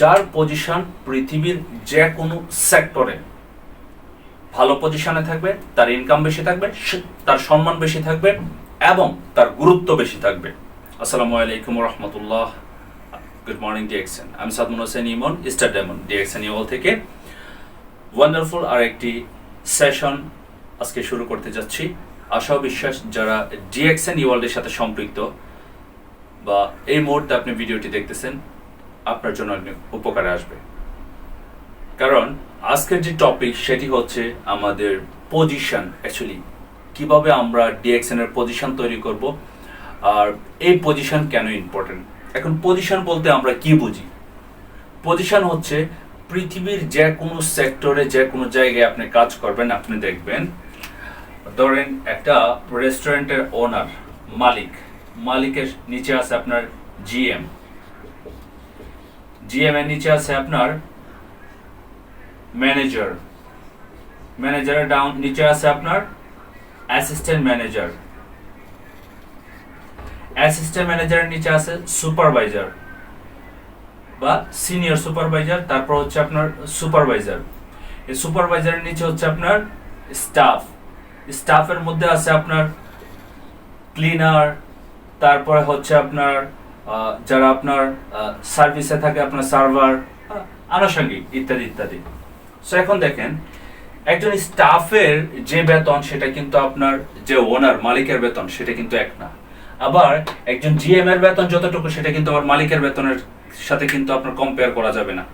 যার পজিশন পৃথিবীর যে কোনো সেক্টরে ভালো পজিশনে থাকবে, তার ইনকাম বেশি থাকবে তার সম্মান বেশি থাকবে এবং তার গুরুত্ব বেশি থাকবে। আসসালামু আলাইকুম রহমতুল্লাহ গুড মর্নিং ডিএক্সএন আমি Sadmun Hossain Emon star diamond DXN ইওল থেকে ওয়ান্ডারফুল আর একটি সেশন আজকে শুরু করতে যাচ্ছি। আশা বিশ্বাস যারা ডিএক্সএন ওয়ার্ল্ডের সাথে সম্পৃক্ত বা এই মুহূর্তে আপনি ভিডিওটি দেখতেছেন আপনার জন্য উপকারে আসবে। কারণ আজকের যে টপিক সেটি হচ্ছে আমাদের পজিশন অ্যাকচুয়ালি কীভাবে আমরা ডিএক্সএন এর পজিশন তৈরি করব আর এই পজিশন কেন ইম্পর্টেন্ট এখন পজিশন বলতে আমরা কি বুঝি? পজিশন হচ্ছে পৃথিবীর যে কোনো সেক্টরে যে কোনো জায়গায় আপনি কাজ করবেন, আপনি দেখবেন, ধরেন একটা রেস্টুরেন্টের ওনার মালিক, মালিকের নিচে আছে আপনার জিএম জিএম এর নিচে আছে আপনার ম্যানেজার ম্যানেজারের ডাউন নিচে আছে আপনার অ্যাসিস্ট্যান্ট ম্যানেজার অ্যাসিস্ট্যান্ট ম্যানেজারের নিচে আছে সুপারভাইজার বা সিনিয়র সুপারভাইজার তারপর হচ্ছে আপনার সুপারভাইজার এই সুপারভাইজারের নিচে হচ্ছে আপনার স্টাফ স্টাফের মধ্যে আছে আপনার ক্লিনার তারপরে হচ্ছে আপনার যারা আপনার সার্ভিসে থাকে, আপনার সার্ভার আনুষঙ্গিক, ইত্যাদি ইত্যাদি। সো এখন দেখেন, একজন স্টাফের যে বেতন, সেটা কিন্তু আপনার যে ওনার মালিকের বেতন, সেটা কিন্তু এক না। আবার একজন জিএম এর বেতন যতটুকু, সেটা কিন্তু আবার মালিকের বেতনের সাথে কিন্তু আপনার কম্পেয়ার করা যাবে না।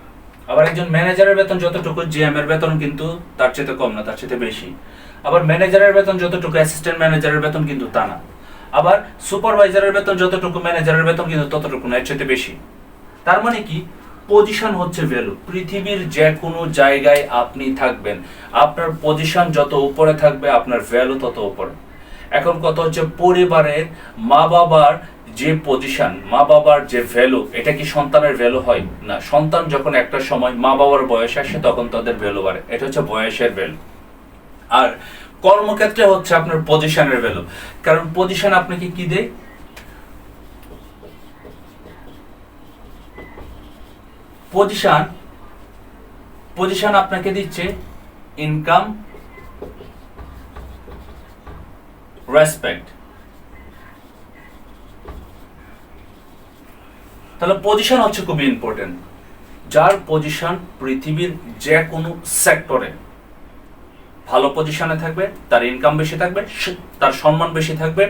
আবার একজন ম্যানেজারের বেতন যতটুকু জিএম এর বেতন কিন্তু তার চেয়ে কম না, তার চেয়ে বেশি। আবার ম্যানেজারের বেতন যতটুকু অ্যাসিস্ট্যান্ট ম্যানেজারের বেতন কিন্তু তা না। আবার সুপারভাইজারের বেতন যতটুকু, ম্যানেজারের বেতন কিন্তু ততটুকু না, এর চেয়ে বেশি। তার মানে কি? পজিশন হচ্ছে ভ্যালু পৃথিবীর যে কোনো জায়গায় আপনি থাকবেন। আপনার পজিশন যত উপরে থাকবে, আপনার ভ্যালু তত উপরে। এখন কত হচ্ছে পরিবারের মা বাবার যে পজিশন মা বাবার যে ভ্যালু এটা কি সন্তানের ভ্যালু হয়? না, সন্তান যখন একটা সময় মা বাবার বয়স আসে, তখন তাদের ভ্যালু বাড়ে। এটা হচ্ছে বয়সের ভ্যালু আর কর্মক্ষেত্রে হচ্ছে আপনার পজিশনের ভ্যালু কারণ পজিশন আপনাকে কি দেয়? পজিশন পজিশন আপনাকে দিচ্ছে ইনকাম রেসপেক্ট তাহলে পজিশন হচ্ছে খুবই ইম্পর্টেন্ট যার পজিশন পৃথিবীর যে কোনো সেক্টরে ভালো পজিশনে থাকবে, তার ইনকাম বেশি থাকবে তার সম্মান বেশি থাকবে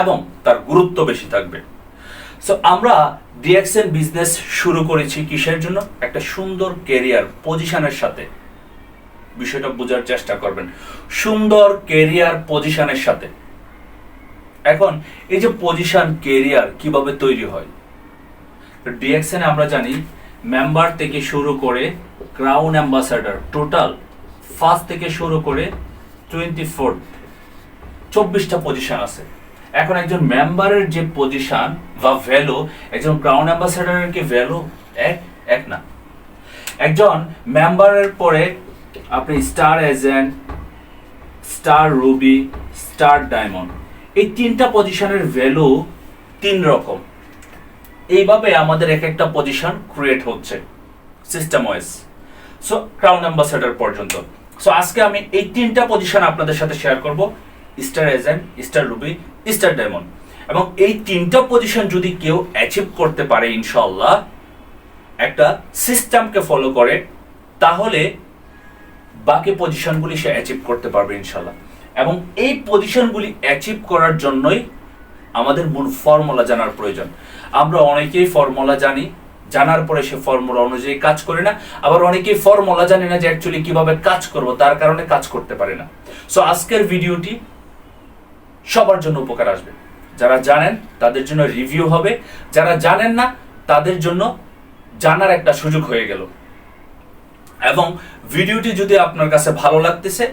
এবং তার গুরুত্ব বেশি থাকবে। সো আমরা ডিএক্সএন বিজনেস শুরু করেছি কিসের জন্য? একটা সুন্দর কেরিয়ার পজিশনের সাথে। বিষয়টা বোঝার চেষ্টা করবেন। সুন্দর কেরিয়ার পজিশনের সাথে। এখন, এই যে পজিশন কেরিয়ার কীভাবে তৈরি হয়? ডিএক্সএন আমরা জানি মেম্বার থেকে শুরু করে ক্রাউন অ্যাম্বাসাডার টোটাল ফার্স্ট থেকে শুরু করে টোয়েন্টি ফোর্থ চব্বিশটা পজিশন আছে। এখন একজন মেম্বারের যে পজিশন বা ভ্যালু একজন ক্রাউন অ্যাম্বাসাডারের কি ভ্যালু এক এক না। একজন মেম্বারের পরে আপনি star agent star ruby star diamond এই তিনটা পজিশনের ভ্যালু তিন রকম। এইভাবে আমাদের এক একটা পজিশন ক্রিয়েট হচ্ছে system wise so crown ambassador পর্যন্ত। সো আজকে আমি এই তিনটা পজিশন আপনাদের সাথে শেয়ার করব। Star agent star ruby star diamond এবং এই তিনটা পজিশন যদি কেউ অ্যাচিভ করতে পারে ইনশাল্লাহ একটা সিস্টেমকে ফলো করে, তাহলে বাকি পজিশনগুলি সে অ্যাচিভ করতে পারবে ইনশাল্লাহ এবং এই পজিশনগুলি অ্যাচিভ করার জন্যই আমাদের মূল ফর্মুলা জানার প্রয়োজন। আমরা অনেকেই ফর্মুলা জানি জানার পরে সে ফর্মুলা অনুযায়ী কাজ করে না। আবার অনেকেই ফর্মুলা জানে না যে অ্যাকচুয়ালি কীভাবে কাজ করব, তার কারণে কাজ করতে পারে না। সো আজকের ভিডিওটি সবার জন্য উপকার আসবে। যারা জানেন, তাদের জন্য রিভিউ হবে। যারা জানেন না, তাদের জন্য জানার একটা সুযোগ হয়ে গেল। এবং ভিডিওটি যদি আপনার কাছে ভালো লাগতেছে,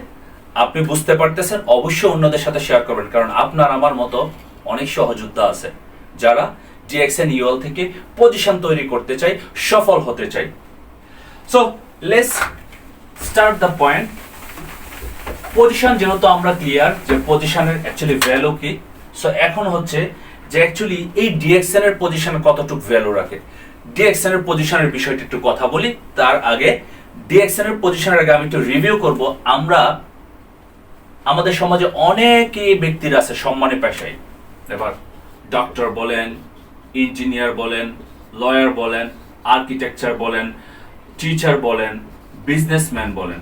আপনি বুঝতে পারতেছেন, অবশ্যই অন্যদের সাথে শেয়ার করবেন। কারণ আপনার, আমার মতো অনেক সহযোদ্ধা আছে, যারা ডিএক্সএন ইউএল থেকে পজিশন তৈরি করতে চাই, সফল হতে চাই। So let's start the point position যেহেতু আমরা ক্লিয়ার যে পজিশনের অ্যাকচুয়ালি ভ্যালু কি সো এখন হচ্ছে যে অ্যাকচুয়ালি এই ডিএক্সএন এর পজিশন কতটুকু ভ্যালু রাখে। ডিএক্সএন এর পজিশনের বিষয়টা একটু কথা বলি, তার আগে ডিএক্সএন এর পজিশনের আগে আমি একটু রিভিউ করব। আমরা আমাদের সমাজে অনেকে ব্যক্তিরা আছে, সম্মানী পেশায়। এবার ডক্টর বলেন ইঞ্জিনিয়ার বলেন লয়ার বলেন আর্কিটেকচার বলেন টিচার বলেন বিজনেসম্যান বলেন।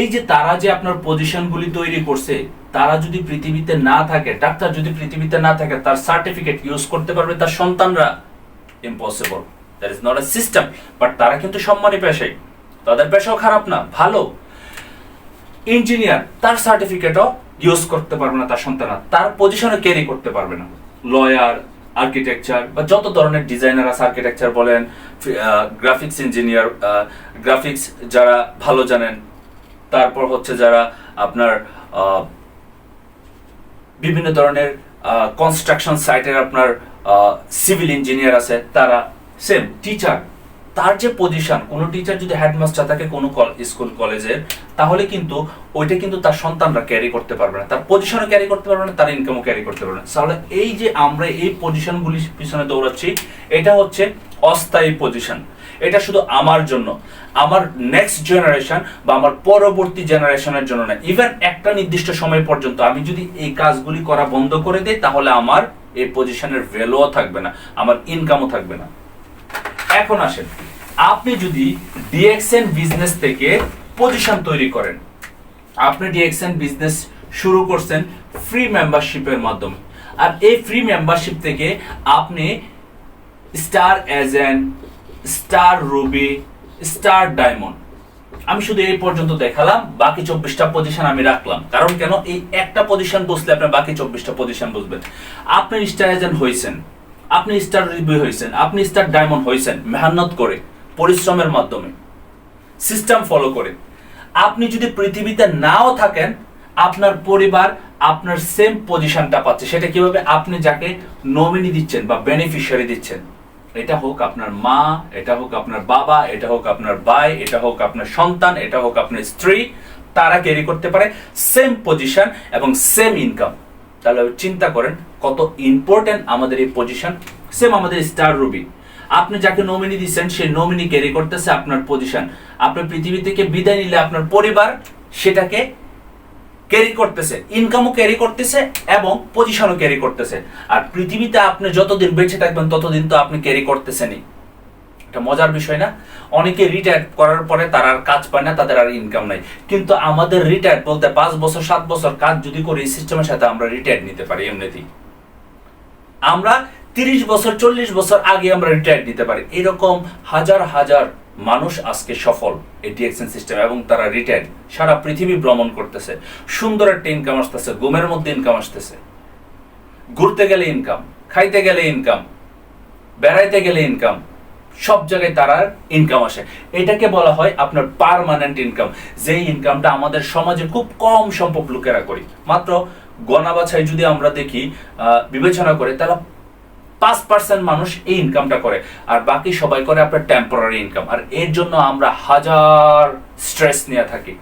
এই যে তারা যে আপনার পজিশনগুলি তৈরি করছে, তারা যদি পৃথিবীতে না থাকে, ডাক্তার যদি পৃথিবীতে না থাকে, তার সার্টিফিকেট ইউজ করতে পারবে তার সন্তানরা? Impossible that is not a system but তারা কিন্তু সম্মানী পেশায়। তাদের পেশাও খারাপ না, ভালো। ইঞ্জিনিয়ার, তার সার্টিফিকেটও ইউজ করতে পারবে না তার সন্তানরা। তার পজিশনে ক্যারি করতে পারবে না। লয়ার আর্কিটেকচার বা যত ধরনের ডিজাইনার আছে আর্কিটেকচার বলেন গ্রাফিক্স ইঞ্জিনিয়ার গ্রাফিক্স যারা ভালো জানেন, তারপর হচ্ছে যারা আপনার বিভিন্ন ধরনের কনস্ট্রাকশন সাইটের আপনার সিভিল ইঞ্জিনিয়ার আছে, তারা সেম টিচার তার যে পজিশন কোনো টিচার যদি হেডমাস্টার থাকে কোনো স্কুল কলেজের তাহলে কিন্তু ওইটা কিন্তু তার সন্তানরা ক্যারি করতে পারবে না। তার পজিশনও ক্যারি করতে পারবে না, তার ইনকামও ক্যারি করতে পারবে না। তাহলে এই যে আমরা এই পজিশনগুলির পিছনে দৌড়াচ্ছি, এটা হচ্ছে অস্থায়ী পজিশন এটা শুধু আমার জন্য, আমার নেক্সট জেনারেশন বা আমার পরবর্তী জেনারেশনের জন্য না ইভেন একটা নির্দিষ্ট সময় পর্যন্ত আমি যদি এই কাজগুলি করা বন্ধ করে দিই, তাহলে আমার এই পজিশনের ভ্যালুও থাকবে না, আমার ইনকামও থাকবে না। এখন আসেন। আপনি যদি ডিএক্সএন বিজনেস থেকে পজিশন তৈরি করেন, আপনি ডিএক্সএন বিজনেস শুরু করছেন ফ্রি মেম্বারশিপের মাধ্যমে। আর এই ফ্রি মেম্বারশিপ থেকে আপনি star agent star ruby star diamond আমি শুধু এই পর্যন্ত দেখালাম, বাকি চব্বিশটা পজিশন আমি রাখলাম। কারণ কেন? এই একটা পজিশন বসলে আপনি বাকি চব্বিশটা পজিশন বুঝবেন। আপনি স্টার এজেন্ট হয়েছেন। আপনি স্টার রিভিউ হয়েছেন, আপনি স্টার ডায়মন্ড হয়েছেন, মেহনত করে, পরিশ্রমের মাধ্যমে সিস্টেম ফলো করে। আপনি যদি পৃথিবীতে নাও থাকেন, আপনার পরিবার আপনার সেম পজিশনটা পাচ্ছে। সেটা কীভাবে? আপনি যাকে নমিনি দিচ্ছেন বা বেনিফিশিয়ারি দিচ্ছেন। এটা হোক আপনার মা, এটা হোক আপনার বাবা, এটা হোক আপনার ভাই, এটা হোক আপনার সন্তান, এটা হোক আপনার স্ত্রী, তারা ক্যারি করতে পারে সেম পজিশন এবং সেম ইনকাম তাহলে চিন্তা করেন কত ইম্পর্টেন্ট আমাদের এই পজিশন সেম আমাদের স্টার রুবি আপনি যাকে নমিনি দিচ্ছেন সেই নমিনি ক্যারি করতেছে আপনার পজিশন আপনি পৃথিবী থেকে বিদায় নিলে আপনার পরিবার সেটাকে ক্যারি করতেছে ইনকামও ক্যারি করতেছে এবং পজিশনও ক্যারি করতেছে। আর পৃথিবীতে আপনি যতদিন বেঁচে থাকবেন, ততদিন তো আপনি ক্যারি করতেছেনই। এটা মজার বিষয় না? অনেকে রিটায়ার করার পরে তারা আর কাজ পায় না, তাদের আর ইনকাম নাই। কিন্তু আমাদের রিটায়ার বলতে পাঁচ বছর, সাত বছর কাজ যদি করি, এই সিস্টেমের সাথে আমরা রিটায়ার নিতে পারি, এমনিতেই। আমরা তিরিশ বছর, চল্লিশ বছর আগে আমরা রিটায়ার নিতে পারি। এরকম হাজার হাজার মানুষ আজকে সফল এই ডিএক্সএন সিস্টেম এবং তারা রিটায়ার সারা পৃথিবী ভ্রমণ করতেছে। সুন্দর একটা ইনকাম আসতেছে, ঘুমের মধ্যে ইনকাম আসতেছে। ঘুরতে গেলে ইনকাম খাইতে গেলে ইনকাম বেড়াইতে গেলে ইনকাম সব জায়গায় তার ইনকাম আসে। এটাকে বলা হয় আপনার পারমানেন্ট ইনকাম যেই ইনকামটা আমাদের সমাজে খুব কম সংখ্যক লোকেরা করি। মাত্র গণা বাছাই যদি আমরা দেখি বিবেচনা করে, তাহলে পাঁচ পার্সেন্ট মানুষ এই ইনকামটা করে, আর বাকি সবাই করে আপনার টেম্পোরারি ইনকাম আর এর জন্য আমরা হাজার স্ট্রেস নিয়ে থাকি।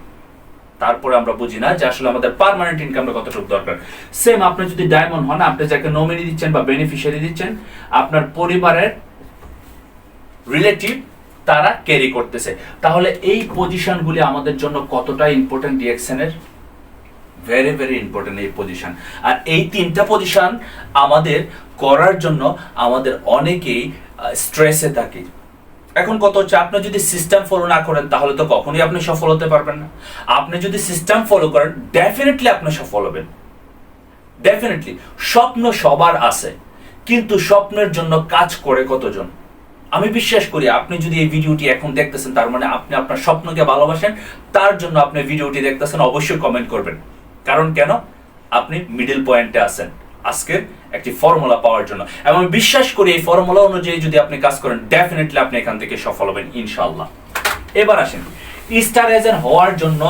তারপরে আমরা বুঝি না যে আসলে আমাদের পার্মানেন্ট ইনকামটা কতটুকু দরকার। সেম আপনি যদি ডায়মন্ড হন, আপনি যাকে নমিনি দিচ্ছেন বা বেনিফিশিয়ারি দিচ্ছেন, আপনার পরিবারের রিলেটিভ তারা ক্যারি করতেছে। তাহলে এই পজিশনগুলি আমাদের জন্য কতটা ইম্পর্টেন্ট ডিএক্সএনের ভেরি ভেরি ইম্পর্টেন্ট এই পজিশন আর এই তিনটা পজিশন আমাদের করার জন্য আমাদের অনেকেই স্ট্রেসে থাকি। এখন কত হচ্ছে? আপনি যদি সিস্টেম ফলো না করেন, তাহলে তো কখনোই আপনি সফল হতে পারবেন না। আপনি যদি সিস্টেম ফলো করেন ডেফিনেটলি আপনি সফল হবেন। ডেফিনেটলি স্বপ্ন সবার আছে, কিন্তু স্বপ্নের জন্য কাজ করে কতজন? আমি বিশ্বাস করি, আপনি যদি এই ভিডিওটি এখন দেখতেছেন, তার মানে আপনি আপনার স্বপ্নকে ভালোবাসেন, তার জন্য আপনি ভিডিওটি দেখতেছেন, অবশ্যই কমেন্ট করবেন। কারণ কেন? আপনি মিডল পয়েন্টে আছেন। আজকের একটি ফর্মুলা পাওয়ার জন্য। এবং বিশ্বাস করি এই ফর্মুলা অনুযায়ী যদি আপনি কাজ করেন ডেফিনেটলি আপনি এখান থেকে সফল হবেন ইনশাল্লাহ এবার আসেন স্টার এজেন্ট হওয়ার জন্য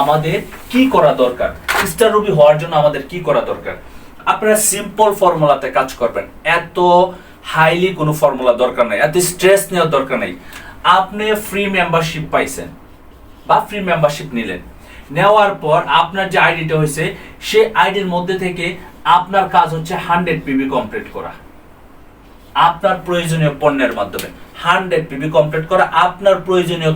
আমাদের কি করা দরকার? স্টার রুবি হওয়ার জন্য আমাদের কি করা দরকার? আপনারা সিম্পল ফর্মুলাতে কাজ করবেন। এত হাইলি কোনো ফর্মুলা দরকার নাই, এত স্ট্রেস নেওয়ার দরকার নেই। আপনি ফ্রি মেম্বারশিপ পাইছেন বা ফ্রি মেম্বারশিপ নিলেন। নেওয়ার পর আপনার যে আইডিটা হয়েছে, সেই আইডির মধ্যে থেকে আপনার কাজ হচ্ছে হান্ড্রেড পিবি কমপ্লিট করা। আপনার প্রয়োজনীয় পণ্যের মাধ্যমে। হান্ড্রেড পিবি কমপ্লিট করা আপনার প্রয়োজনীয়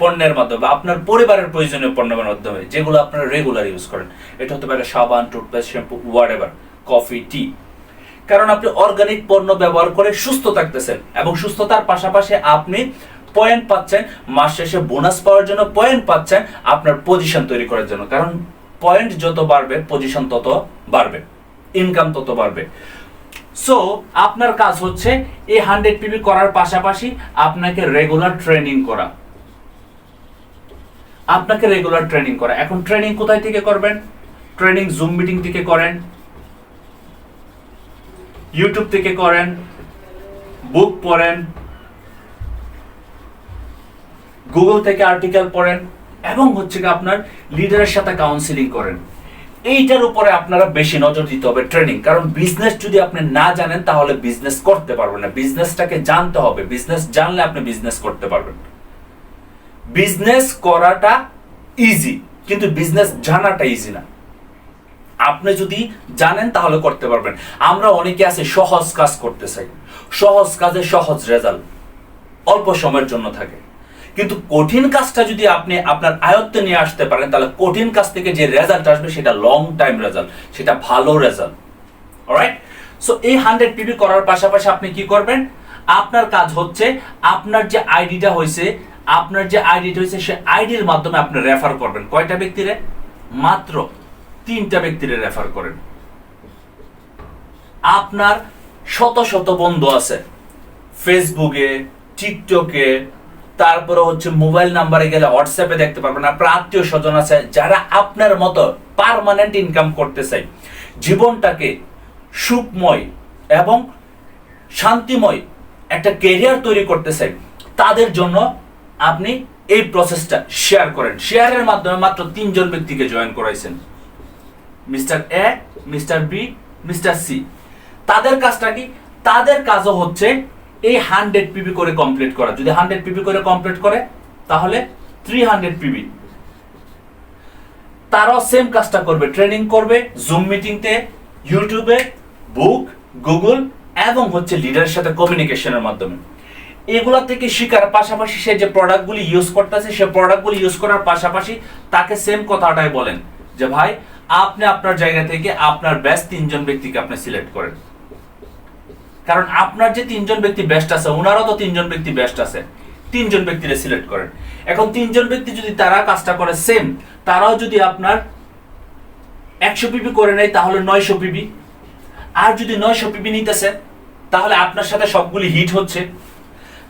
পণ্যের মাধ্যমে, আপনার পরিবারের প্রয়োজনীয় পণ্যের মাধ্যমে, যেগুলো আপনারা রেগুলার ইউজ করেন। এটা হতে পারে সাবান toothpaste shampoo whatever coffee tea কারণ আপনি অর্গানিক পণ্য ব্যবহার করে সুস্থ থাকতেছেন এবং সুস্থতার পাশাপাশি আপনি পয়েন্ট পাচ্ছেন, মাস শেষে বোনাস পাওয়ার জন্য পয়েন্ট পাচ্ছেন আপনার পজিশন তৈরি করার জন্য। কারণ পয়েন্ট যত বাড়বে পজিশন তত বাড়বে ইনকাম তত বাড়বে। সো আপনার কাজ হচ্ছে এই হান্ড্রেড পিবি করার পাশাপাশি আপনাকে রেগুলার ট্রেনিং করা। আপনাকে রেগুলার ট্রেনিং করা। এখন ট্রেনিং কোথায় থেকে করবেন? ট্রেনিং জুম মিটিং থেকে করেন ইউটিউব থেকে করেন বুক পড়েন গুগল থেকে আর্টিকেল পড়েন এবং হচ্ছে কি আপনার লিডারের সাথে কাউন্সিলিং করেন। এইটার উপরে আপনারা বেশি নজর দিতে হবে ট্রেনিং কারণ বিজনেস যদি আপনি না জানেন, তাহলে বিজনেস করতে পারবেন না। বিজনেসটাকে জানতে হবে। বিজনেস জানলে আপনি বিজনেস করতে পারবেন। বিজনেস করাটা ইজি কিন্তু বিজনেস জানাটা ইজি না। আপনি যদি জানেন, তাহলে করতে পারবেন। আমরা অনেকে আছে, সহজ কাজ করতে চাই। সহজ কাজে সহজ রেজাল্ট অল্প সময়ের জন্য থাকে। কিন্তু কঠিন কাজটা যদি আপনি আপনার আয়ত্তে নিয়ে আসতে পারেন, তাহলে কঠিন কাজ থেকে যে রেজাল্ট আসবে সেটা লং টাইম রেজাল্ট সেটা ভালো রেজাল্ট অলরাইট সো এই হান্ড্রেড পিবি করার পাশাপাশি আপনি কি করবেন? আপনার কাজ হচ্ছে আপনার যে আইডিটা হয়েছে, আপনার যে আইডিটা হয়েছে, সে আইডির মাধ্যমে আপনি রেফার করবেন। কয়টা ব্যক্তিরে? মাত্র তিনটা ব্যক্তিরে রেফার করেন। আপনার শত শত বন্ধু আছে। ফেসবুকে টিকটকে তারপরে হচ্ছে মোবাইল নাম্বারে গেলে হোয়াটসঅ্যাপে দেখতে পারবেন। আপনার আত্মীয় স্বজন আছে যারা আপনার মতো পারমানেন্ট ইনকাম করতে চাই জীবনটাকে সুখময় এবং শান্তিময় একটা কেরিয়ার তৈরি করতে চাই তাদের জন্য আপনি এই প্রসেসটা শেয়ার করেন। শেয়ারের মাধ্যমে মাত্র তিনজন ব্যক্তিকে join করাইছেন। Mister A mister B mister C তাদের কাজটা কি? তাদের কাজও হচ্ছে এই হান্ড্রেড পিবি করে কমপ্লিট করা। যদি হান্ড্রেড পিবি করে কমপ্লিট করে, তাহলে থ্রি হান্ড্রেড পিবি। তারাও সেম কাজটা করবে। ট্রেনিং করবে জুম মিটিংতে ইউটিউবে বুক গুগল এবং হচ্ছে লিডারের সাথে কমিউনিকেশনের মাধ্যমে। এগুলা থেকে শিকার পাশাপাশি সে যে প্রোডাক্টগুলি ইউজ করতেছে, সে প্রোডাক্টগুলি ইউজ করার পাশাপাশি তাকে সেম কথাটাই বলেন যে, ভাই, আপনি আপনার জায়গা থেকে আপনার বেস্ট তিনজন ব্যক্তিকে আপনি সিলেক্ট করেন। কারণ আপনার যে তিনজন ব্যক্তি বেস্ট আছে ওনারও তো তিনজন ব্যক্তি বেস্ট আছে। তিনজন ব্যক্তিরে সিলেক্ট করেন। এখন তিনজন ব্যক্তি যদি তারা কাজটা করে সেম তারাও যদি আপনার একশো পিবি করে নেয়, তাহলে নয়শো পিবি। আর যদি নয়শো পিবি নিতেছে, তাহলে আপনার সাথে সবগুলি হিট হচ্ছে।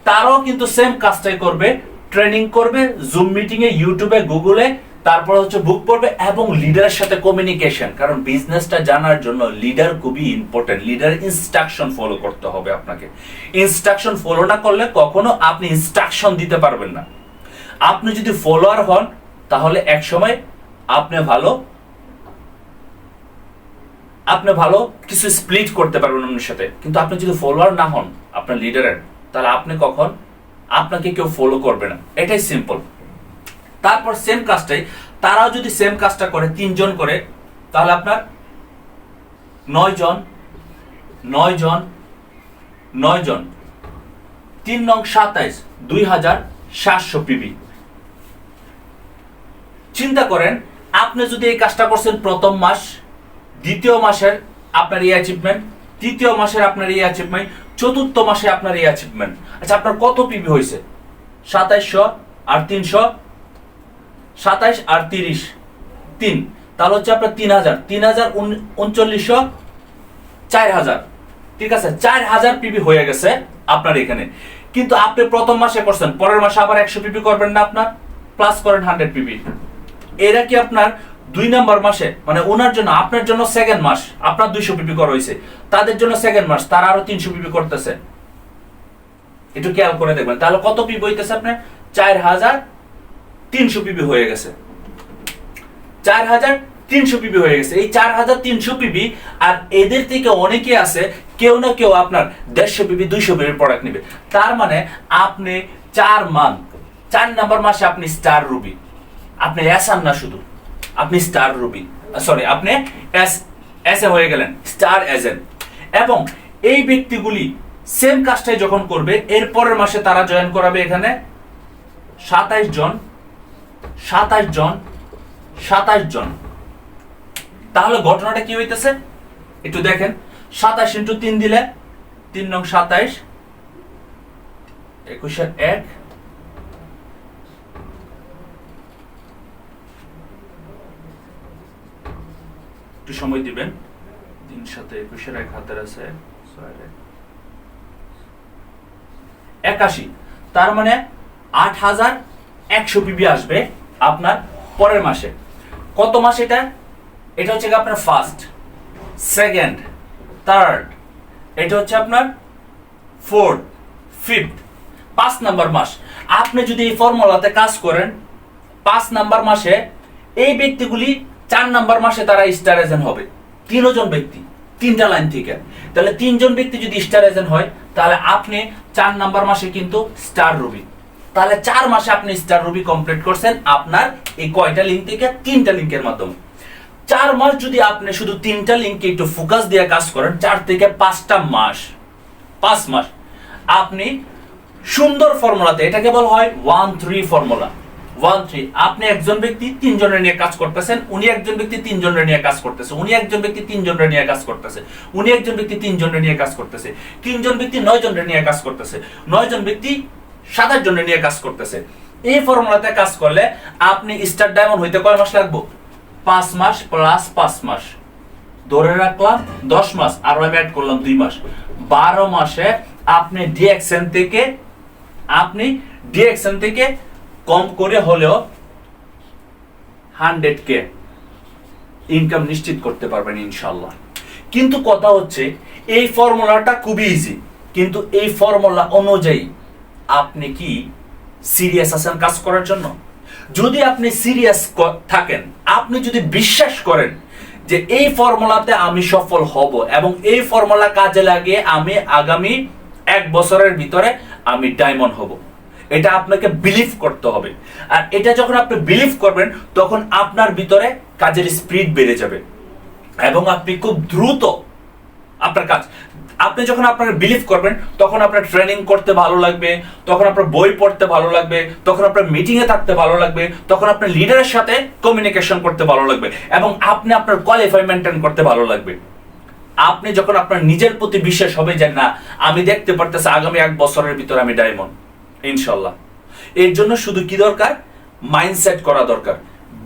তারাও কিন্তু সেম কাজটাই করবে ট্রেনিং করবে জুম মিটিংয়ে ইউটিউবে গুগলে তারপর হচ্ছে বুক পড়বে এবং লিডারের সাথে কমিউনিকেশন কারণ বিজনেসটা জানার জন্য লিডার খুবই ইম্পর্টেন্ট লিডার ইনস্ট্রাকশন ফলো করতে হবে আপনাকে। ইনস্ট্রাকশন ফলো না করলে কখনো আপনি ইনস্ট্রাকশন দিতে পারবেন না। আপনি যদি ফলোয়ার হন, তাহলে এক সময় আপনি ভালো আপনি ভালো কিছু স্প্লিট করতে পারবেন অন্যের সাথে। কিন্তু আপনি যদি ফলোয়ার না হন, আপনার লিডারের তাহলে আপনি কখন? আপনাকে কেউ ফলো করবে না। এটাই সিম্পল তারপর সেম কাজটাই, তারাও যদি সেম কাজটা করে, তিনজন করে, তাহলে আপনার নয় জন নয় জন নয় জন তিন নং সাতাইশ, দুই হাজার সাতশো পিবি। চিন্তা করেন, আপনি যদি এই কাজটা করছেন প্রথম মাস, দ্বিতীয় মাসের আপনার এই অ্যাচিভমেন্ট তৃতীয় মাসের আপনার এই অ্যাচিভমেন্ট চতুর্থ মাসে আপনার এই অ্যাচিভমেন্ট আচ্ছা আপনার কত পিবি হয়েছে? সাতাইশশো আর তিনশো? সাতাইশ আর তিরিশ। তিন। তাহলে হচ্ছে আপনার তিন হাজার। তিন হাজার উনচল্লিশশো চার হাজার। ঠিক আছে? চার হাজার পিবি হয়ে গেছে আপনার এখানে। কিন্তু আপনি প্রথম মাসে করছেন, পরের মাসে আবার একশো পিবি করবেন না আপনার? প্লাস করেন হান্ড্রেড পিবি। এরা কি আপনার দুই নাম্বার মাসে মানে ওনার জন্য, আপনার জন্য সেকেন্ড মাস, আপনার দুইশো পিপি করা হয়েছে। তাদের জন্য সেকেন্ড মাস, তারা আরও তিনশো পিপি করতেছে। একটু খেয়াল করে দেখবেন। তাহলে কত পিপি হইতেছে আপনার? চার হাজার তিনশো পিপি হয়ে গেছে। চার হাজার তিনশো পিবি হয়ে গেছে। এই চার হাজার তিনশো পিবি আর এদের থেকে অনেকে আছে, কেউ না কেউ আপনার দেড়শো পিবি, দুইশো পিবির প্রোডাক্ট নেবে। তার মানে আপনি চার মান্থ চার নাম্বার মাসে আপনি স্টার রুবি আপনি এসান না শুধু, আপনি স্টার রুবি সরি আপনি এস এস হয়ে গেলেন স্টার এজেন্ট এবং এই ব্যক্তিগুলি সেম কাজটাই যখন করবে, এরপরের মাসে তারা জয়েন করাবে এখানে সাতাইশ জন সাতাইশ জন সাতাইশ জন। তাহলে ঘটনাটা কি হইতেছে? একটু দেখেন। সাতাইশ ইন্টু তিন দিলে তিন নং সাতাইশ একুশের এক। একটু সময় দিবেন। তিন সাথে একুশের এক, হাতের আছে একাশি। তার মানে আট হাজার একশো পিবি আসবে আপনার পরের মাসে। কত মাস এটা? এটা হচ্ছে আপনার ফার্স্ট সেকেন্ড থার্ড এটা হচ্ছে আপনার ফোর্থ ফিফথ পাঁচ নাম্বার মাস। আপনি যদি এই ফর্মুলাতে কাজ করেন, পাঁচ নাম্বার মাসে এই ব্যক্তিগুলি চার নাম্বার মাসে তারা স্টার এজেন্ট হবে। তিনজন ব্যক্তি, তিনটা লাইন থেকে। তাহলে তিনজন ব্যক্তি যদি স্টার এজেন্ট হয়, তাহলে আপনি চার নাম্বার মাসে কিন্তু স্টার রুবি। তাহলে চার মাসে আপনি স্টার রুবি কমপ্লিট করছেন আপনার এই কয়টা লিঙ্ক থেকে তিনটা লিঙ্কের মাধ্যমে। চার মাস যদি আপনি শুধু তিনটা লিঙ্কে একটু ফোকাস দিয়ে কাজ করেন, চার থেকে পাঁচটা মাস, পাঁচ মাস, আপনি সুন্দর ফর্মুলাতে, এটাকে বলা হয় one three formula one three আপনি একজন ব্যক্তি তিনজনের নিয়ে কাজ করতেছেন, উনি একজন ব্যক্তি তিনজনের নিয়ে কাজ করতেছে, উনি একজন ব্যক্তি তিনজনের নিয়ে কাজ করতেছে, উনি একজন ব্যক্তি তিনজনের নিয়ে কাজ করতেছে, তিনজন ব্যক্তি নয় জনের নিয়ে কাজ করতেছে নয় জন ব্যক্তি সাতাশ জন্য নিয়ে কাজ করতেছে। এই ফর্মুলাতে কাজ করলে আপনি স্টার ডায়মন্ড হইতে কয় মাস লাগবো? পাঁচ মাস প্লাস পাঁচ মাস। ধরে রাখলাম দশ মাস, আর আমি অ্যাড করলাম দুই মাস। বারো মাসে আপনি ডিএক্সএন থেকে, আপনি ডিএক্সএন থেকে কম করে হলেও হান্ড্রেড কে ইনকাম নিশ্চিত করতে পারবেন ইনশাল্লাহ কিন্তু কথা হচ্ছে, এই ফর্মুলাটা খুবই ইজি কিন্তু এই ফর্মুলা অনুযায়ী আপনি কি সিরিয়াস আছেন কাজ করার জন্য? যদি আপনি সিরিয়াস থাকেন, আপনি যদি বিশ্বাস করেন যে এই ফর্মুলাতে আমি সফল হব এবং এই ফর্মুলা কাজে লাগিয়ে আমি আগামী এক বছরের ভিতরে আমি ডায়মন্ড হব, এটা আপনাকে বিলিভ করতে হবে। আর এটা যখন আপনি বিলিভ করবেন, তখন আপনার ভিতরে কাজের স্পিড বেড়ে যাবে এবং আপনি খুব দ্রুত আপনার কাজ আপনি যখন আপনার বিলিভ করবেন, তখন আপনার ট্রেনিং করতে ভালো লাগবে, তখন আপনার বই পড়তে ভালো লাগবে, তখন আপনার মিটিং এ থাকতে ভালো লাগবে, তখন আপনার লিডারের সাথে কমিউনিকেশন করতে ভালো লাগবে এবং আপনি আপনার কোয়ালিফাই মেনটেন করতে ভালো লাগবে। আপনি যখন আপনার নিজের প্রতি বিশ্বাস হবে যে না, আমি দেখতে পারতেছি আগামী এক বছরের ভিতরে আমি ডায়মন্ড ইনশাল্লাহ। এর জন্য শুধু কি দরকার? মাইন্ডসেট করা দরকার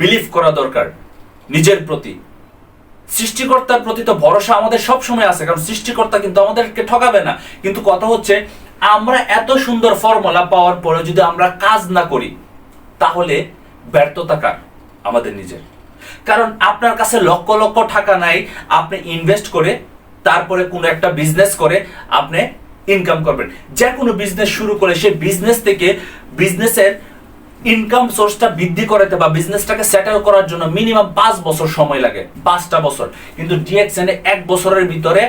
বিলিভ করা দরকার, নিজের প্রতি। সৃষ্টিকর্তার প্রতি তো ভরসা আমাদের সব সময় আছে, কারণ সৃষ্টিকর্তা কিন্তু আমাদেরকে ঠকাবে না। কিন্তু কথা হচ্ছে, আমরা এত সুন্দর ফর্মুলা পাওয়ার পরে যদি আমরা কাজ না করি, তাহলে ব্যর্থতা কার? আমাদের নিজের। কারণ আপনার কাছে লক্ষ লক্ষ টাকা নাই, আপনি ইনভেস্ট করে, তারপরে কোনো একটা বিজনেস করে আপনি ইনকাম করবেন। যে কোনো বিজনেস শুরু করে সেই বিজনেস থেকে বিজনেসের ইনকাম সোর্সটা বৃদ্ধি করাতে বা বিজনেসটাকে সেটেল করার জন্য মিনিমাম পাঁচ বছর সময় লাগে, পাঁচটা বছর। কিন্তু ডিএক্সএন এক বছরের ভিতরে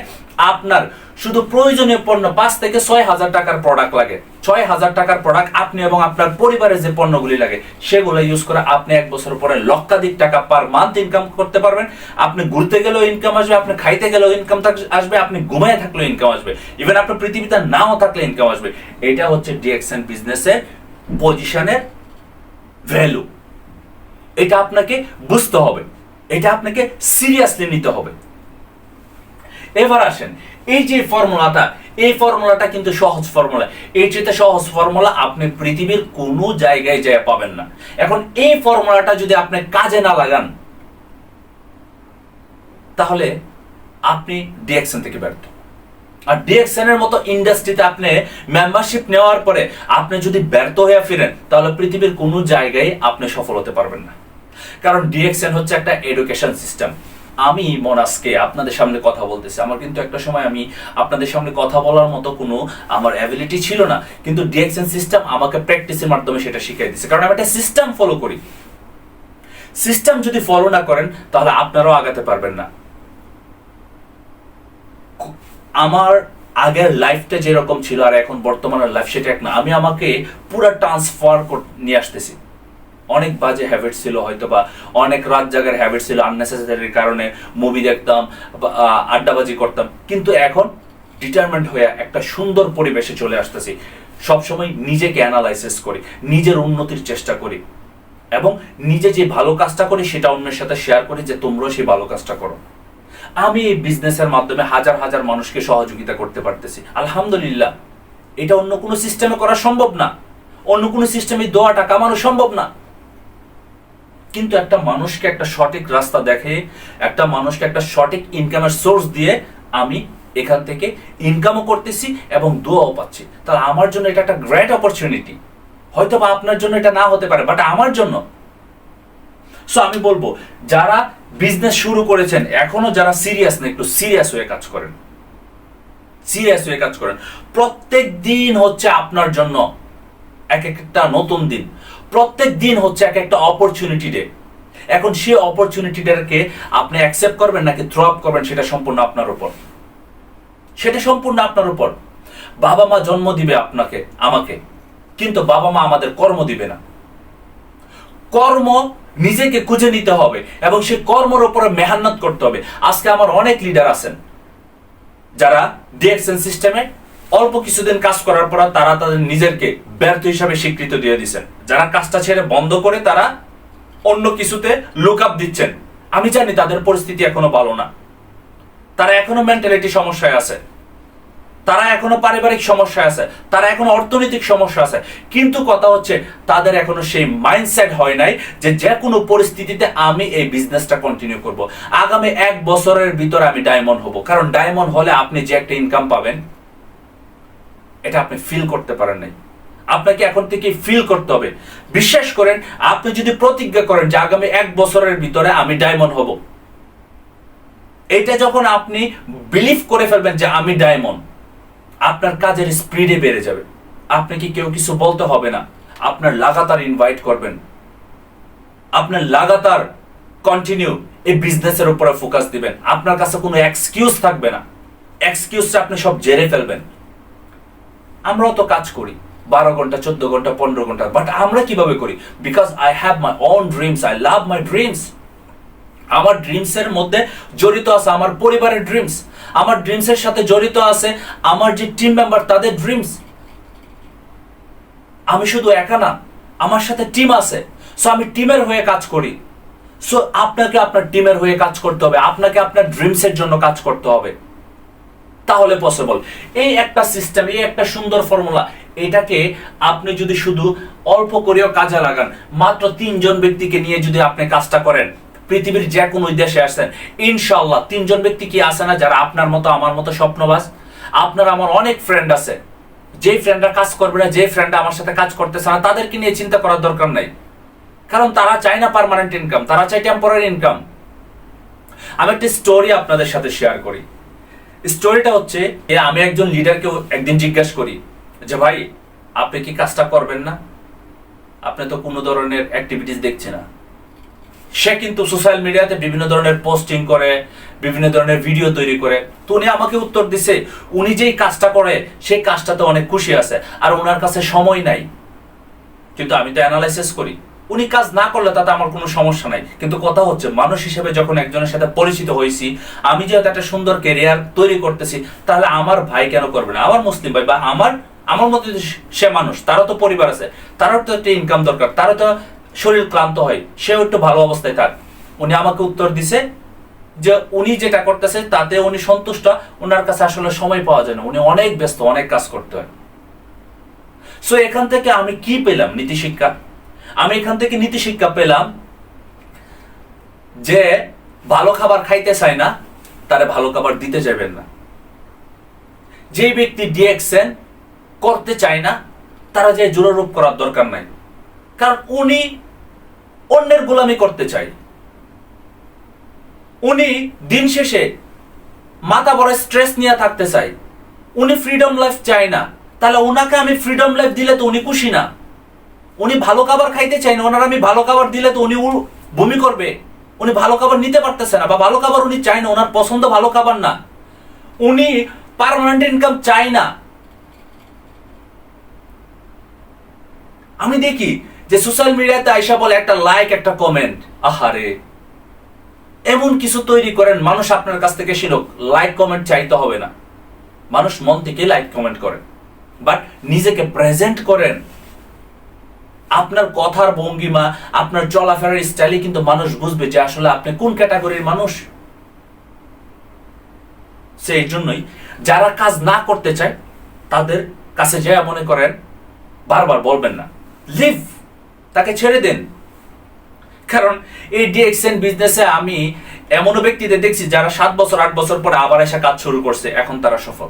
আপনার শুধু প্রয়োজনীয় পণ্য পাঁচ থেকে ছয় হাজার টাকার প্রোডাক্ট লাগে। ছয় হাজার টাকার প্রোডাক্ট আপনি এবং আপনার পরিবারের যে পণ্যগুলি লাগে, সেগুলো ইউজ করে আপনি এক বছর পরে লক্ষাধিক টাকা পার মান্থ ইনকাম করতে পারবেন। আপনি ঘুরতে গেলেও ইনকাম আসবে, আপনি খাইতে গেলেও ইনকাম আসবে, আপনি ঘুমায় থাকলেও ইনকাম আসবে। ইভেন আপনার পৃথিবীতে নাও থাকলে ইনকাম আসবে। এটা হচ্ছে ডিএক্সএন বিজনেসের পজিশনের ভ্যালু। এটা আপনাকে বুঝতে হবে। এটা আপনাকে সিরিয়াসলি নিতে হবে। এবার আসেন, এই যে ফর্মুলাটা, এই ফর্মুলাটা কিন্তু সহজ ফর্মুলা। এই চেয়ে সহজ ফর্মুলা আপনি পৃথিবীর কোনো জায়গায় যায় পাবেন না। এখন এই ফর্মুলাটা যদি আপনি কাজে না লাগান, তাহলে আপনি ডিএকশন থেকে ব্যর্থ। আর ডিএক্সএন এর মতো ইন্ডাস্ট্রিতে আপনি মেম্বারশিপ নেওয়ার পরে আপনি যদি ব্যর্থ হয়ে ফিরেন, তাহলে পৃথিবীর কোনো জায়গায় আপনি সফল হতে পারবেন না। কারণ ডিএক্সএন হচ্ছে একটা এডুকেশন সিস্টেম আমি মনাসকে আপনাদের সামনে কথা বলতেছি। আমার কিন্তু একটা সময় আমি আপনাদের সামনে কথা বলার মতো কোনো আমার অ্যাবিলিটি ছিল না। কিন্তু ডিএক্সএন সিস্টেম আমাকে প্র্যাকটিসের মাধ্যমে সেটা শিখিয়ে দিচ্ছে কারণ আমি একটা সিস্টেম ফলো করি। সিস্টেম যদি ফলো না করেন, তাহলে আপনারাও আগাতে পারবেন না। আমার আগের লাইফটা যেরকম ছিল আর এখন বর্তমানের লাইফ সেটা এক না, আমি আমাকে পুরো ট্রান্সফার নিয়ে আসতেছি। অনেক বাজে হ্যাবিট ছিল হয়তো বা অনেক রাত জাগার হ্যাবিট ছিল আননেসেসারির কারণে মুভি দেখতাম আড্ডাবাজি করতাম। কিন্তু এখন ডিটারমেন্ট হয়ে একটা সুন্দর পরিবেশে চলে আসতেছি। সবসময় নিজেকে অ্যানালাইসিস করি, নিজের উন্নতির চেষ্টা করি। এবং নিজে যে ভালো কাজটা করি সেটা অন্যের সাথে শেয়ার করি যে তোমরাও সেই ভালো কাজটা করো। আমি এই বিজনেসের মাধ্যমে হাজার হাজার মানুষকে সহযোগিতা করতে পারতেছি। আলহামদুলিল্লাহ, এটা অন্য কোনো সিস্টেমে করা সম্ভব না। অন্য কোনো সিস্টেমে দোয়াটা কামানো সম্ভব না। কিন্তু একটা মানুষকে একটা সঠিক রাস্তা দেখে, একটা মানুষকে একটা সঠিক ইনকামের সোর্স দিয়ে আমি এখান থেকে ইনকামও করতেছি এবং দোয়াও পাচ্ছি। তাহলে আমার জন্য এটা একটা গ্রেট অপরচুনিটি হয়তো বা আপনার জন্য এটা না হতে পারে বাট আমার জন্য সো আমি বলব, যারা বিজনেস শুরু করেছেন, এখনও যারা সিরিয়াস না, একটু সিরিয়াস হয়ে কাজ করেন। সিরিয়াস হয়ে কাজ করেন। প্রত্যেক দিন হচ্ছে আপনার জন্য এক একটা নতুন দিন। প্রত্যেক দিন হচ্ছে এক একটা অপরচুনিটি ডে এখন সেই অপরচুনিটিটাকে আপনি অ্যাকসেপ্ট করবেন নাকি থ্রো আপ করবেন, সেটা সম্পূর্ণ আপনার উপর। সেটা সম্পূর্ণ আপনার উপর। বাবা মা জন্ম দিবে আপনাকে, আমাকে। কিন্তু বাবা মা আমাদের কর্ম দিবে না। কর্ম নিজেকে খুঁজে নিতে হবে এবং সেই কর্মের উপরে মেহান্নত করতে হবে। আজকে আমার অনেক লিডার আছেন, যারা ডিএক্সএন সিস্টেমে অল্প কিছুদিন কাজ করার পর তারা তাদের নিজেরকে ব্যর্থ হিসাবে স্বীকৃতি দিয়ে দিচ্ছেন যারা কাজটা ছেড়ে বন্ধ করে তারা অন্য কিছুতে লুক আপ দিচ্ছেন। আমি জানি তাদের পরিস্থিতি এখনও ভালো না। তারা এখনও মেন্টালিটি সমস্যায় আছে। তারা এখনও পারিবারিক সমস্যা আছে, তারা এখনও অর্থনৈতিক সমস্যা আছে। কিন্তু কথা হচ্ছে, তাদের এখনও সেই মাইন্ডসেট হয় নাই যে যে কোনো পরিস্থিতিতে আমি এই বিজনেসটা কন্টিনিউ করব। আগামী এক বছরের ভিতরে আমি ডায়মন্ড হব। কারণ ডায়মন্ড হলে আপনি যে একটা ইনকাম পাবেন, এটা আপনি ফিল করতে পারেন নাই। আপনাকে এখন থেকে ফিল করতে হবে। বিশ্বাস করেন, আপনি যদি প্রতিজ্ঞা করেন যে আগামী এক বছরের ভিতরে আমি ডায়মন্ড হব, এটা যখন আপনি বিলিভ করে ফেলবেন যে আমি ডায়মন্ড আপনার কাজের স্পিডে বেড়ে যাবে। আপনাকে কেউ কিছু বলতে হবে না? আপনার লাগাতার ইনভাইট করবেন। আপনার লাগাতার কন্টিনিউ এই বিজনেসের উপরে ফোকাস দিবেন। আপনার কাছে কোনো এক্সকিউজ থাকবে না। এক্সকিউজটা আপনি সব জেরে ফেলবেন। আমরাও তো কাজ করি। বারো ঘণ্টা, চোদ্দ ঘণ্টা, পনেরো ঘণ্টা। বাট আমরা কীভাবে করি? Because I have my own dreams I love my dreams আমার ড্রিমসের মধ্যে জড়িত আছে, আমার পরিবারের ড্রিমস আমার ড্রিমসের সাথে জড়িত আছে, আমার যে টিম মেম্বার তাদের ড্রিমস আমি শুধু একা না, আমার সাথে টিম আছে। সো আমি টিমের হয়ে কাজ করি। সো আপনাকে আপনার টিমের হয়ে কাজ করতে হবে। আপনাকে আপনার ড্রিমসের জন্য কাজ করতে হবে। তাহলে পসিবল এই একটা সিস্টেম এই একটা সুন্দর ফর্মুলা এটাকে আপনি যদি শুধু অল্প করেও কাজে লাগান, মাত্র তিনজন ব্যক্তিকে নিয়ে যদি আপনি কাজটা করেন পৃথিবীর যে কোনো দেশে আসেন ইনশাল্লাহ তিনজন ব্যক্তি কি আছে না যারা আপনার মতো, আমার মতো স্বপ্নবাস আপনার আমার অনেক ফ্রেন্ড আছে। যে ফ্রেন্ডরা কাজ করবে না যে ফ্রেন্ডরা আমার সাথে কাজ করতেছে না, তাদেরকে নিয়ে চিন্তা করার দরকার নাই। কারণ তারা চায় না পার্মানেন্ট ইনকাম তারা চায় টেম্পোরারি ইনকাম আমি একটা স্টোরি আপনাদের সাথে শেয়ার করি। স্টোরিটা হচ্ছে আমি একজন লিডারকে একদিন জিজ্ঞাসা করি যে, ভাই, আপনি কি কাজটা করবেন না? আপনি তো কোনো ধরনের অ্যাক্টিভিটিস দেখছে না। সে কিন্তু সোশ্যাল মিডিয়াতে বিভিন্ন ধরনের পোস্টিং করে, বিভিন্ন ধরনের ভিডিও তৈরি করে। তো উনি আমাকে উত্তর দিছে, উনি যেই কাজটা করে, সেই কাজটাতে অনেক খুশি আছে, আর ওনার কাছে সময় নাই। কিন্তু আমি তো অ্যানালাইসিস করি। উনি কাজ না করলে তাতে আমার কোনো সমস্যা নাই। কিন্তু কথা হচ্ছে, মানুষ হিসেবে যখন একজনের সাথে পরিচিত হয়েছি, আমি যেহেতু একটা সুন্দর কেরিয়ার তৈরি করতেছি, তাহলে আমার ভাই কেন করবে না? আমার মুসলিম ভাই বা আমার আমার মতো সে মানুষ, তারও তো পরিবার আছে, তারও তো একটা ইনকাম দরকার, তারও তো শরীর ক্লান্ত হয়, সেও একটু ভালো অবস্থায় থাক। উনি আমাকে উত্তর দিছে যে উনি যেটা করতেছে তাতে উনি সন্তুষ্ট ওনার কাছে আসলে সময় পাওয়া যায় না। উনি অনেক ব্যস্ত, অনেক কাজ করতে হয়। সো এখান থেকে আমি কি পেলাম নীতি শিক্ষা? আমি এখান থেকে নীতি শিক্ষা পেলাম যে ভালো খাবার খাইতে চায় না, তারে ভালো খাবার দিতে যাবেন না। যে ব্যক্তি ডিএক্সেন করতে চায় না, তারা যে জোরারোপ করার দরকার নাই। কারণ উনি অন্যের গোলামি করতে চায় উনি দিন শেষে মাথা বড় স্ট্রেস নিয়ে থাকতে চায় উনি ফ্রিডম লাইফ চায় না। তাহলে ওনাকে আমি ফ্রিডম লাইফ দিলে তো উনি খুশি না। উনি ভালো খাবার খাইতে চায় না। ওনার আমি ভালো খাবার দিলে তো উনি বমি করবে। উনি ভালো খাবার নিতে পারতেছে না বা ভালো খাবার উনি চায় না। ওনার পছন্দ ভালো খাবার না। উনি পার্মানেন্ট ইনকাম চায় না। আমি দেখি যে সোশ্যাল মিডিয়াতে আইসা বলে একটা লাইক একটা কমেন্ট আহারে। এমন কিছু তৈরি করেন, মানুষ আপনার কাছ থেকে শিনুক লাইক কমেন্ট চাইতে হবে না। মানুষ মন থেকে লাইক কমেন্ট করে বাট নিজেকে প্রেজেন্ট করেন। আপনার কথার ভঙ্গিমা, আপনার চলাফেরার স্টাইলে কিন্তু মানুষ বুঝবে যে আসলে আপনি কোন ক্যাটাগরির মানুষ। সেই জন্যই যারা কাজ না করতে চায়, তাদের কাছে যা মনে করেন, বারবার বলবেন না। লিভ তাকে ছেড়ে দেন। কারণ এই ডিএক্সএন বিজনেসে আমি এমনও ব্যক্তিদের দেখছি যারা সাত বছর, আট বছর পরে আবার এসে কাজ শুরু করছে, এখন তারা সফল।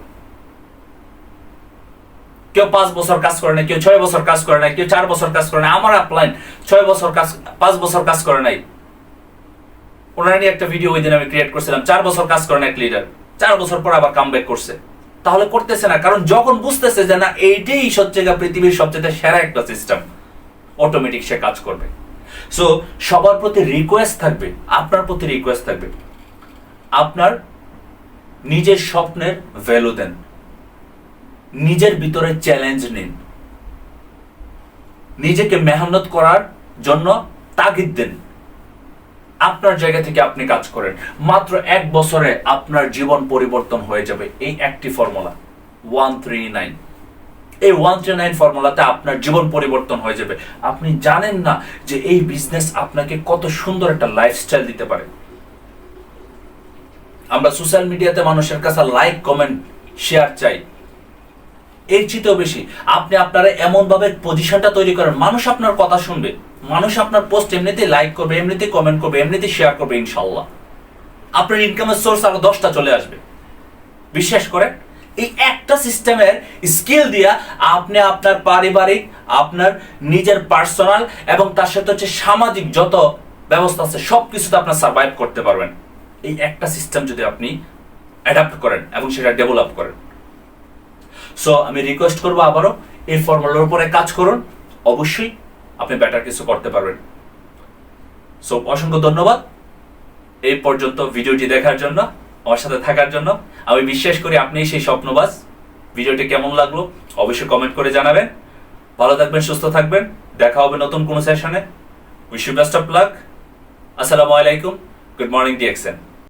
কেউ পাঁচ বছর কাজ করে নাই, কেউ ছয় বছর কাজ করে নাই, কেউ চার বছর কাজ করে নাই, আমার আপলাইন ছয় বছর কাজ, পাঁচ বছর কাজ করে নাই। ওনারা নিয়ে একটা ভিডিও ওই দিন আমি ক্রিয়েট করছিলাম, চার বছর কাজ করে না এক লিডার চার বছর পর আবার কাম করছে। তাহলে করতেছে না, কারণ যখন বুঝতেছে যে না, এইটাই সবচেয়ে পৃথিবীর সবচেয়ে সেরা একটা সিস্টেম অটোমেটিক সে কাজ করবে। সো সবার প্রতি রিকোয়েস্ট থাকবে, আপনার প্রতি রিকোয়েস্ট থাকবে, আপনার নিজের স্বপ্নের ভ্যালু দেন, নিজের ভিতরে চ্যালেঞ্জ নিন, নিজেকে মেহনত করার জন্য তাগিদ দেন। আপনার জায়গা থেকে আপনি কাজ করেন, মাত্র এক বছরে আপনার জীবন পরিবর্তন হয়ে যাবে, এই একটি ফর্মুলা ওয়ান থ্রি নাইন এই ওয়ান থ্রি নাইন ফর্মুলাতে আপনার জীবন পরিবর্তন হয়ে যাবে। আপনি জানেন না যে এই বিজনেস আপনাকে কত সুন্দর একটা লাইফস্টাইল দিতে পারে। আমরা সোশ্যাল মিডিয়াতে মানুষের কাছে লাইক কমেন্ট শেয়ার চাই। এর চেয়েও বেশি, আপনি আপনার এমন ভাবে পজিশনটা তৈরি করেন, মানুষ আপনার কথা শুনবে। মানুষ আপনার পোস্ট এমনিতে লাইক করবে এমনিতে কমেন্ট করবে এমনিতে শেয়ার করবে ইনশাল্লাহ আপনার ইনকামের সোর্স আরও দশটা চলে আসবে। বিশ্বাস করে এই একটা সিস্টেমের স্কিল দিয়া আপনি আপনার পারিবারিক, আপনার নিজের পার্সোনাল এবং তার সাথে হচ্ছে সামাজিক যত ব্যবস্থা আছে সব কিছুতে আপনার সার্ভাইভ করতে পারবেন। এই একটা সিস্টেম যদি আপনি অ্যাডাপ্ট করেন এবং সেটা ডেভেলপ করেন। সো আমি রিকোয়েস্ট করব আবারও, এই ফর্মুলার উপরে কাজ করুন। অবশ্যই আপনি বেটার কিছু করতে পারবেন। সো অসংখ্য ধন্যবাদ। এই পর্যন্ত ভিডিওটি দেখার জন্য। আমার সাথে থাকার জন্য। আমি বিশ্বাস করি আপনি সেই স্বপ্নবাস ভিডিওটি কেমন লাগল অবশ্যই কমেন্ট করে জানাবেন। ভালো থাকবেন, সুস্থ থাকবেন। দেখা হবে নতুন কোনো সেশনে wish you best of luck আসসালামু আলাইকুম। Good morning DXN